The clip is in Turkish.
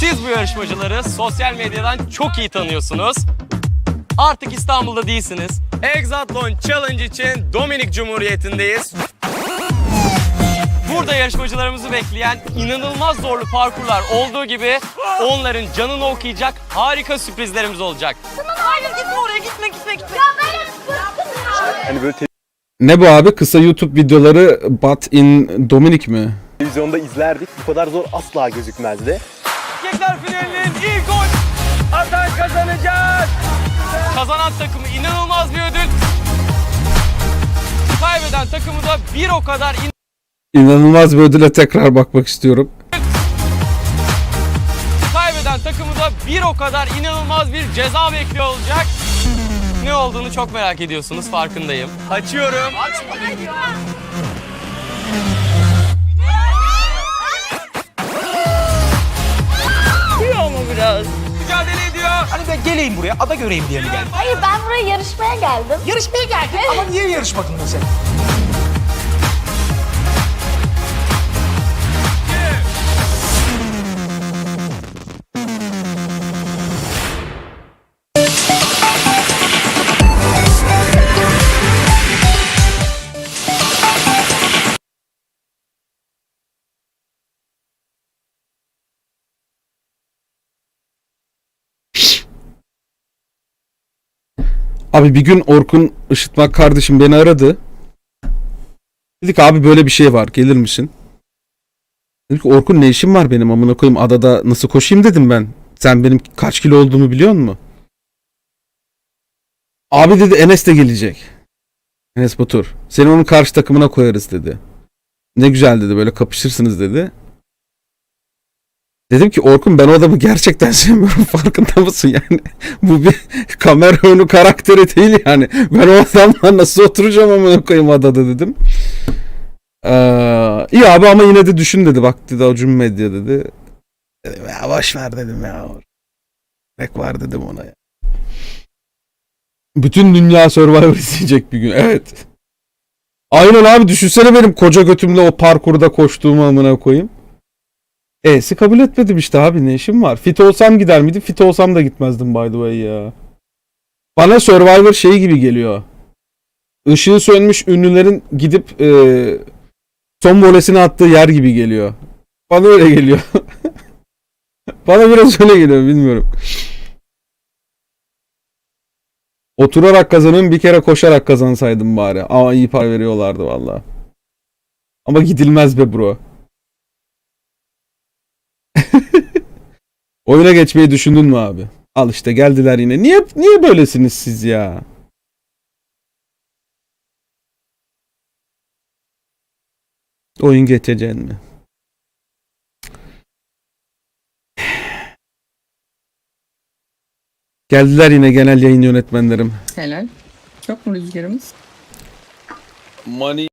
Siz bu yarışmacıları sosyal medyadan çok iyi tanıyorsunuz. Artık İstanbul'da değilsiniz. Exatlon Challenge için Dominik Cumhuriyeti'ndeyiz. Burada yarışmacılarımızı bekleyen inanılmaz zorlu parkurlar olduğu gibi onların canını okuyacak harika sürprizlerimiz olacak. Hayır gitme oraya gitme gitme gitme. Ya ben bıktım ya. Hani böyle Ne bu abi? Kısa YouTube videoları But in Dominic mi? televizyonda izlerdik. Bu kadar zor asla gözükmezdi. Erkekler finalinin ilk gol atan kazanacak. Kazanan takımı inanılmaz bir ödül. Kaybeden takımı da bir o kadar İnanılmaz bir ödüle tekrar bakmak istiyorum. kaybeden takımı da bir o kadar inanılmaz bir ceza bekliyor olacak. Ne olduğunu çok merak ediyorsunuz farkındayım. Açıyorum. ama ben geleyim buraya, ada göreyim diye mi geldin? Hayır ben buraya yarışmaya geldim. Yarışmaya geldin ama niye yarışmadın mesela? Abi bir gün Orkun Işıtmak kardeşim beni aradı. Dedik abi böyle bir şey var gelir misin? Dedik ki Orkun ne işim var benim amına koyayım adada nasıl koşayım dedim ben. Sen benim kaç kilo olduğumu biliyor musun? Abi dedi Enes de gelecek. Enes Batur. Seni onun karşı takımına koyarız dedi. Ne güzel dedi böyle kapışırsınız dedi. Dedim ki Orkun ben o adamı gerçekten sevmiyorum farkında mısın yani? Bu bir kamera önü karakteri değil yani. Ben o adamla nasıl oturacağım amına koyayım adada dedim. Ee, iyi abi ama yine de düşün dedi bak dedi Acun Medya dedi. Dedim ya boş ver dedim ya. Gerek var dedim ona ya. Bütün dünya Survivor izleyecek bir gün. Evet. Aynen abi düşünsene benim koca götümle o parkurda koştuğumu amına koyayım. E'si kabul etmedim işte abi ne işim var. Fit olsam gider miydim? Fit olsam da gitmezdim by the way ya. Bana Survivor şeyi gibi geliyor. Işığı sönmüş ünlülerin gidip e, son volesini attığı yer gibi geliyor. Bana öyle geliyor. Bana biraz öyle geliyor bilmiyorum. Oturarak kazanın bir kere koşarak kazansaydım bari. Aa iyi para veriyorlardı valla. Ama gidilmez be bro. Oyuna geçmeyi düşündün mü abi? Al işte geldiler yine. Niye niye böylesiniz siz ya? Oyun geçeceksin mi? Geldiler yine genel yayın yönetmenlerim. Helal. Çok mu rüzgarımız? Money